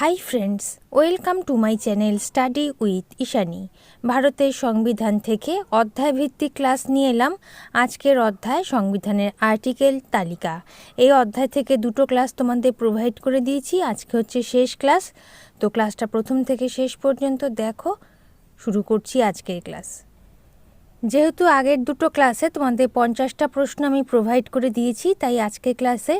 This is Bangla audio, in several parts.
Hi friends welcome to my channel study with Ishani ভারতের সংবিধান থেকে অধ্যায় ভিত্তিক ক্লাস নিয়ে এলাম। আজকের অধ্যায় সংবিধানের আর্টিকেল তালিকা। এই অধ্যায় থেকে দুটো ক্লাস তোমাদের প্রোভাইড করে দিয়েছি। আজকে হচ্ছে শেষ ক্লাস তো ক্লাসটা প্রথম থেকে শেষ পর্যন্ত দেখো। শুরু করছি আজকের ক্লাস যেহেতু আগের দুটো ক্লাসে তোমাদের পঞ্চাশটা প্রশ্ন আমি প্রোভাইড করে দিয়েছি, তাই আজকের ক্লাসে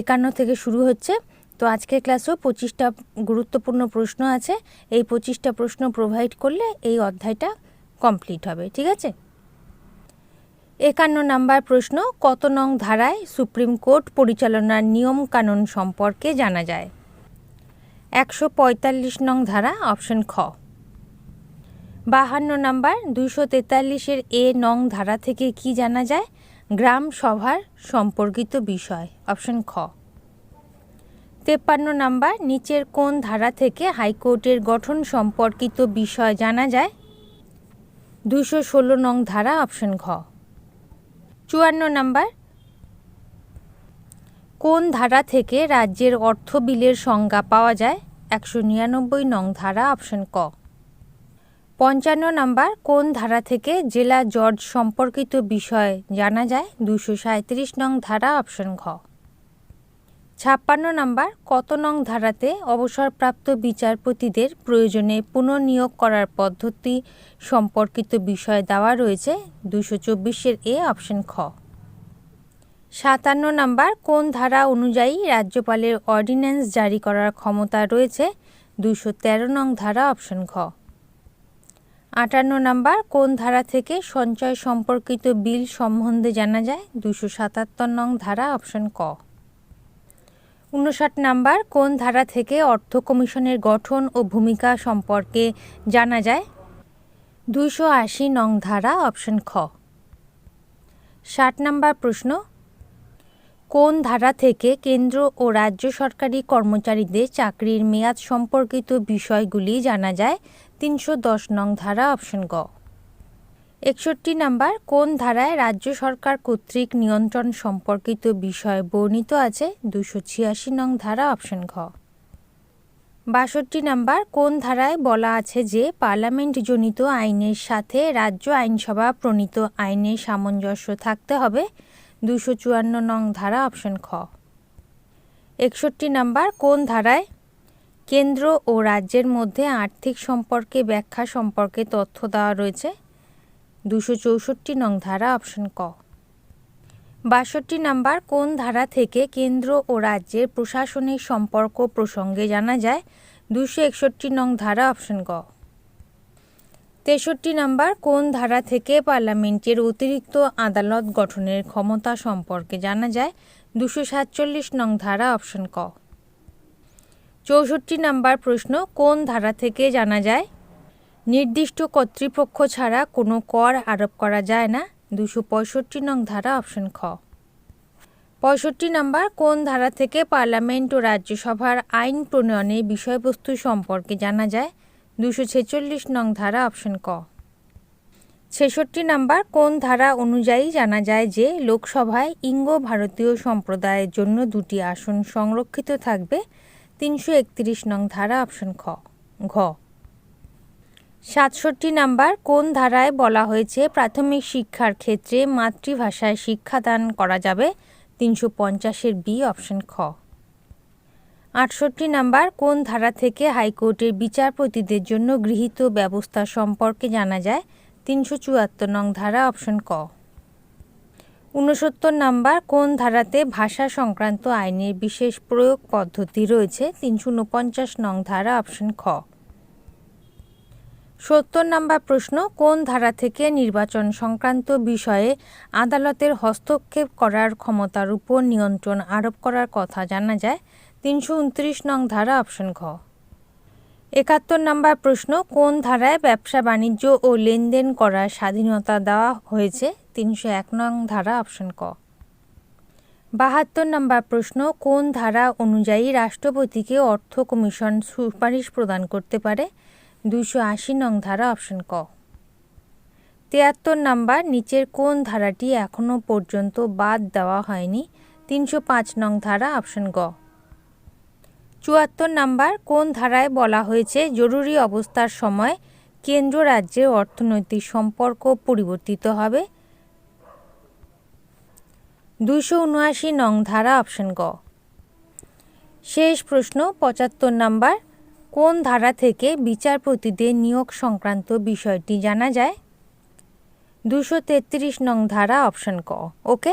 একান্ন থেকে শুরু হচ্ছে। তো আজকের ক্লাসেও পঁচিশটা গুরুত্বপূর্ণ প্রশ্ন আছে। এই পঁচিশটা প্রশ্ন প্রোভাইড করলে এই অধ্যায়টা কমপ্লিট হবে, ঠিক আছে? একান্ন নাম্বার প্রশ্ন, কত নং ধারায় সুপ্রিম কোর্ট পরিচালনার নিয়ম কানুন সম্পর্কে জানা যায়? একশো পঁয়তাল্লিশ নং ধারা অপশন খ। বাহান্ন নাম্বার দুশো তেতাল্লিশের এ নং ধারা থেকে কি জানা যায়? গ্রাম সভার সম্পর্কিত বিষয় অপশন খ। তেপ্পান্ন নাম্বার, নিচের কোন ধারা থেকে হাইকোর্টের গঠন সম্পর্কিত বিষয় জানা যায়। দুশো ষোলো নং ধারা, অপশন ঘ। চুয়ান্ন নাম্বার, কোন ধারা থেকে রাজ্যের অর্থ বিলের সংজ্ঞা পাওয়া যায়? একশো নিরানব্বই নং ধারা, অপশন ক। পঞ্চান্ন নাম্বার, কোন ধারা থেকে জেলা জজ সম্পর্কিত বিষয় জানা যায়? দুশো সাঁত্রিশ নং ধারা, অপশন ঘ। ছাপ্পান্ন নাম্বার, কত নং ধারাতে অবসরপ্রাপ্ত বিচারপতিদের প্রয়োজনে পুনর্নিয়োগ করার পদ্ধতি সম্পর্কিত বিষয় দেওয়া রয়েছে দুশো চব্বিশের এ অপশন খ। সাতান্ন নাম্বার, কোন ধারা অনুযায়ী রাজ্যপালের অর্ডিন্যান্স জারি করার ক্ষমতা রয়েছে দুশো তেরো নং ধারা অপশন খ আটান্ন নাম্বার, কোন ধারা থেকে সঞ্চয় সম্পর্কিত বিল সম্বন্ধে জানা যায় দুশো সাতাত্তর নং ধারা অপশন ক। উনষাট নাম্বার, কোন ধারা থেকে অর্থ কমিশনের গঠন ও ভূমিকা সম্পর্কে জানা যায়? দুইশো আশি নং ধারা, অপশন খ। ষাট নাম্বার প্রশ্ন, কোন ধারা থেকে কেন্দ্র ও রাজ্য সরকারি কর্মচারীদের চাকরির মেয়াদ সম্পর্কিত বিষয়গুলি জানা যায়? তিনশো দশ নং ধারা, অপশন গ। একষট্টি নাম্বার, কোন ধারায় রাজ্য সরকার কর্তৃক নিয়ন্ত্রণ সম্পর্কিত বিষয় বর্ণিত আছে? দুশো ছিয়াশি নং ধারা, অপশন ঘ। বাষট্টি নাম্বার, কোন ধারায় বলা আছে যে পার্লামেন্টজনিত আইনের সাথে রাজ্য আইনসভা প্রণীত আইনের সামঞ্জস্য থাকতে হবে? দুশো চুয়ান্ন নং ধারা, অপশন খ। একষট্টি নাম্বার, কোন ধারায় কেন্দ্র ও রাজ্যের মধ্যে আর্থিক সম্পর্কে ব্যাখ্যা সম্পর্কে তথ্য দেওয়া রয়েছে? দুশো চৌষট্টি নং ধারা, অপশন ক। বাষট্টি নাম্বার, কোন ধারা থেকে কেন্দ্র ও রাজ্যের প্রশাসনিক সম্পর্ক প্রসঙ্গে জানা যায়? দুশো একষট্টি নং ধারা, অপশন ক তেষট্টি নাম্বার, কোন ধারা থেকে পার্লামেন্টের অতিরিক্ত আদালত গঠনের ক্ষমতা সম্পর্কে জানা যায়? দুশো সাতচল্লিশ নং ধারা, অপশন ক। চৌষট্টি নাম্বার প্রশ্ন, কোন ধারা থেকে জানা যায়? নির্দিষ্ট কর্তৃপক্ষ ছাড়া কোনো কর আরোপ করা যায় না। দুশো পঁয়ষট্টি নং ধারা, অপশন খ। পঁয়ষট্টি নাম্বার, কোন ধারা থেকে পার্লামেন্ট ও রাজ্যসভার আইন প্রণয়নের বিষয়বস্তু সম্পর্কে জানা যায়? দুশো ছেচল্লিশ নং ধারা, অপশন ক। ছেষট্টি নাম্বার, কোন ধারা অনুযায়ী জানা যায় যে লোকসভায় ইঙ্গ ভারতীয় সম্প্রদায়ের জন্য দুটি আসন সংরক্ষিত থাকবে? তিনশো একত্রিশ নং ধারা, অপশন খ। ঘ। সাতষট্টি নাম্বার, কোন ধারায় বলা হয়েছে প্রাথমিক শিক্ষার ক্ষেত্রে মাতৃভাষায় শিক্ষাদান করা যাবে? তিনশো পঞ্চাশের বি, অপশন খ। আটষট্টি নাম্বার, কোন ধারা থেকে হাইকোর্টের বিচারপতিদের জন্য গৃহীত ব্যবস্থা সম্পর্কে জানা যায়? তিনশো চুয়াত্তর নং ধারা, অপশন ক। ঊনসত্তর নাম্বার, কোন ধারাতে ভাষা সংক্রান্ত আইনের বিশেষ প্রয়োগ পদ্ধতি রয়েছে? তিনশো উনপঞ্চাশ নং ধারা, অপশন খ। সত্তর নম্বর প্রশ্ন, কোন ধারা থেকে নির্বাচন সংক্রান্ত বিষয়ে আদালতের হস্তক্ষেপ করার ক্ষমতার উপর নিয়ন্ত্রণ আরোপ করার কথা জানা যায়? তিনশো উনত্রিশ নং ধারা, অপশন ঘ। একাত্তর নম্বর প্রশ্ন, কোন ধারায় ব্যবসা বাণিজ্য ও লেনদেন করার স্বাধীনতা দেওয়া হয়েছে? তিনশো এক নং ধারা, অপশন ক। বাহাত্তর নম্বর প্রশ্ন, কোন ধারা অনুযায়ী রাষ্ট্রপতিকে অর্থ কমিশন সুপারিশ প্রদান করতে পারে? দুশো আশি নং ধারা অপশন ক। তিয়াত্তর নাম্বার, নিচের কোন ধারাটি এখনও পর্যন্ত বাদ দেওয়া হয়নি? তিনশো পাঁচ নং ধারা অপশন গ। চুয়াত্তর নাম্বার, কোন ধারায় বলা হয়েছে জরুরি অবস্থার সময় কেন্দ্র রাজ্যের অর্থনৈতিক সম্পর্ক পরিবর্তিত হবে? দুশো উনআশি নং ধারা অপশন গ। শেষ প্রশ্ন, পঁচাত্তর নাম্বার কোন ধারা থেকে বিচারপতিদের নিয়োগ সংক্রান্ত বিষয়টি জানা যায়? দুশো তেত্রিশ নং ধারা, অপশন ক, ওকে?